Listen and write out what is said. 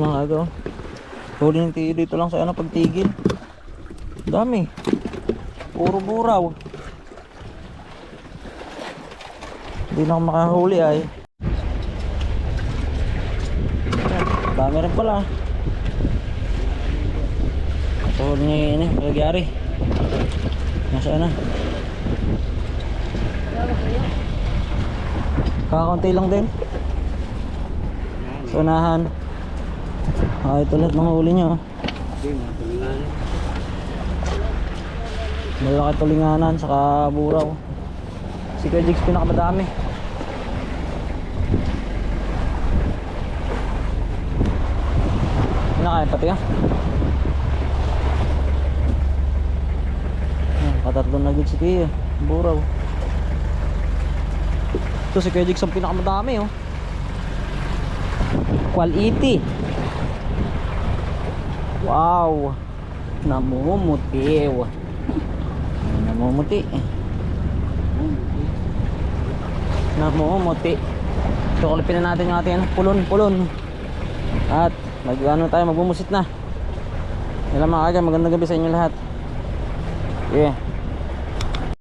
Mga agaw. Huli ng tiyo dito lang sa ano pagtigil. Dami. Puro buraw. Hindi na ako makahuli ay. Dami rin pala. Huli niya yun eh. Pagagyari. Nasaan na? Kakaunti lang din. Sa unahan. Ah, ito lahat ng huli niya. oh. Malaki tulinganan, saka buraw. Si Kuya Jigs pinakamadami. Pinakain pati. Ayan, Katatlo na gid si Kuya. Buraw. Ito si Kuya Jigs ang pinakamadami oh. Quality. Wow. Namumuti. Namumuti. Ito kulipin na natin yung ating ano, pulon-pulon. At mag ano tayo, magbumusit na. Yan lang mga kagay, magandang gabi sa inyo lahat. Yeah.